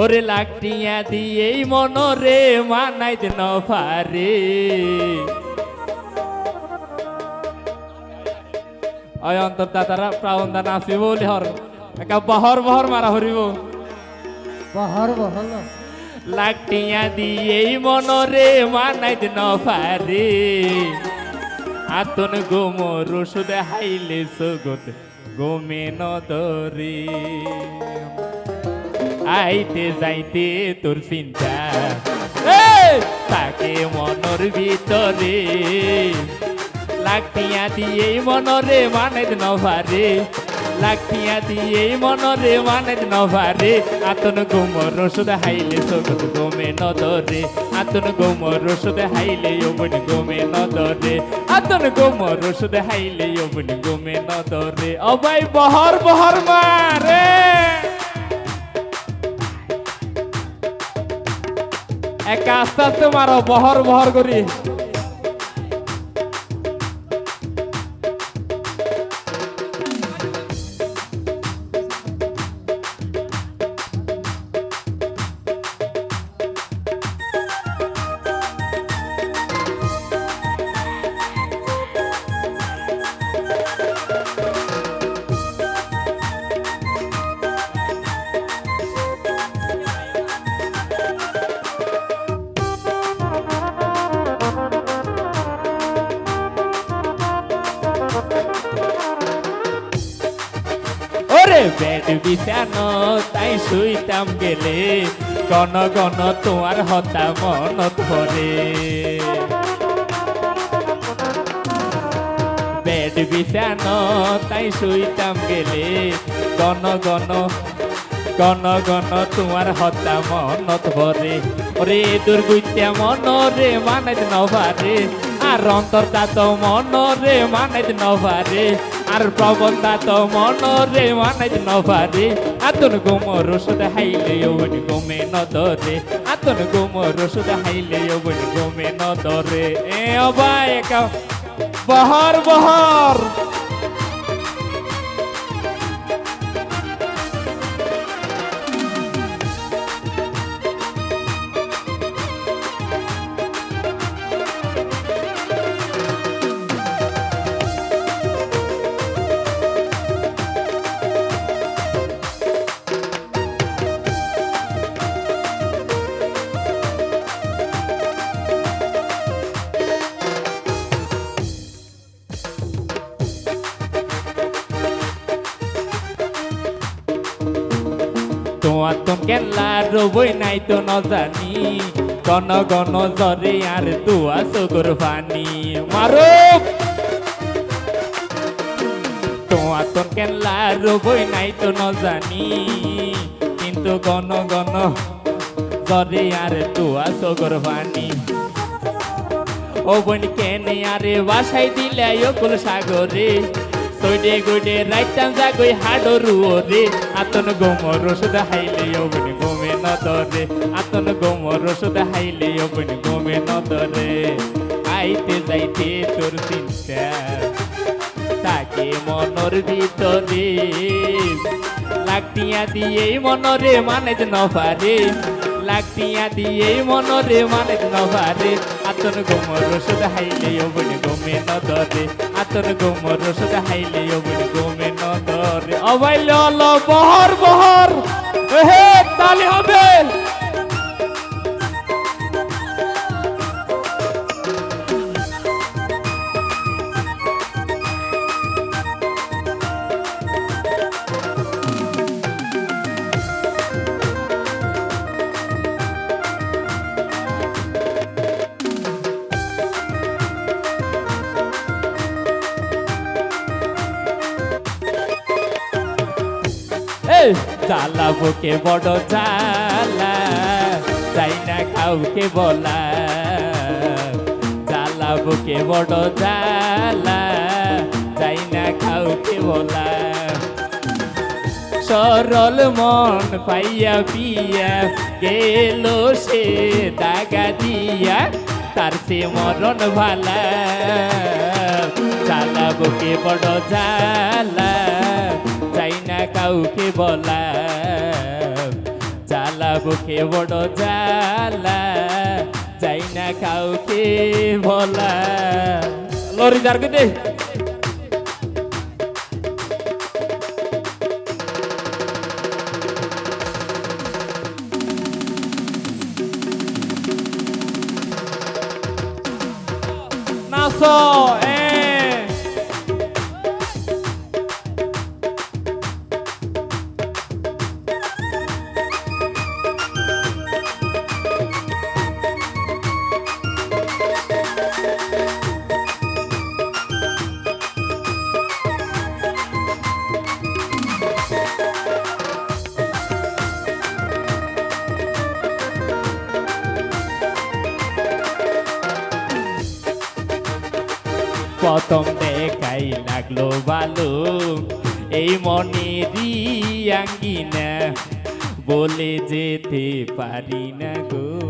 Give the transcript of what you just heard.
ওরে লাকটিয়া দিয়েই মনরে মানাইত নফারে অয় অন্তর্দাতারা প্রাবন্ধা নাচিব বলি হর। একা বহর বহর মারা হরিব। বহর বহল লাকটিয়া দিয়েই মনরে মানাইত নফারে আতন গোমর ওষুধ হাইলে সগত গোমে নদরে। আইতে যাইতে তোর চিন্তা! তাকে মনর ভিতরে লাকটিয়া দিয়েই মনরে মানেদ নভারে লাকটিয়া দিয়েই মনরে মানেদ নভারে, আতন গোমর ওষুধ হাইলে সগত গোমে নদরে, আতন গোমর ওষুধ হাইলে ওবন গোমে নদরে, আতন গোমর ওষুধ হাইলে ওবন গোমে নদরে অবাই বহর বহর মারে আস্তে আস্তে মারো বহর বহর করি। বেড বিছানো, তাই শুইতাম গেলে। গণ গণ তোমার হতা মন ধরে। বেড বিছানো, তাই শুইতাম গেলে। গণ গণ গণ গণ তোমার হতা মনত ভরে ওরে দুর্গুইত্যা মন রে, মানাইত নভারে। আর অন্তর্দা তো মন রে, মানাইত নভারে। আর প্রবন্ধা তো মনরে মানাই নভারে। আতন গোমর ওষুধ হাইলে ওবন গোমে নদরে। আতন গোমর ওষুধ হাইলে ওবন গোমে নদরে। এ অবায় বহর বহর। তো কেল্লা রবই নাই তো ন জানি গণ গণ জরে আর তুয়া সগর ফানি মারো! তো কেল্লা রবই নাই তো ন জানি কিন্তু গণ গণ জরে আর তুয়া সগর ফানি ও বোন কেনে আরে বাসাই দিলে অকুল সাগরে। সইডে গইডে রাইতাম জাগই হাডরু রে আতন গোমর ওষুধ হাইলে ও বোন গোমে নদরে। আতন গোমর ওষুধ হাইলে ও বোন গোমে নদরে। আইতে যাইতে তোর চিন্তা তাকে মনর ভিতরে। লাকটিয়া দিয়েই মনরে মানে নফারে লাকটিয়া দিয়েই মনরে মানে নফারে আতন গোমর ওষুধ হাইলে ওবন গোমে নদরে। আতন গোমর ওষুধ হাইলে ওবন গোমে নদরে। অবাইল অল বহর বহর। হে তালি হবে। জ্বালা বুকে বড় জ্বালা চাই না কাউকে বলা। জ্বালা বুকে বড় জ্বালা চাই না কাউকে বলা। সরল মন পাইয়া পিয়া, গেল সে দাগা দিয়া, তার সে মরণ ভালা। জ্বালা বুকে বড় জ্বালা কাউকে বলা জ্বালা বুকে বড় জ্বালা যাই না কাউকে ভোলা লরি যার দে। নাচো প্রথম দেখাই লাগল ভালো এই মনেরই আঙ্গিনা বলে যেতে পারি না গো।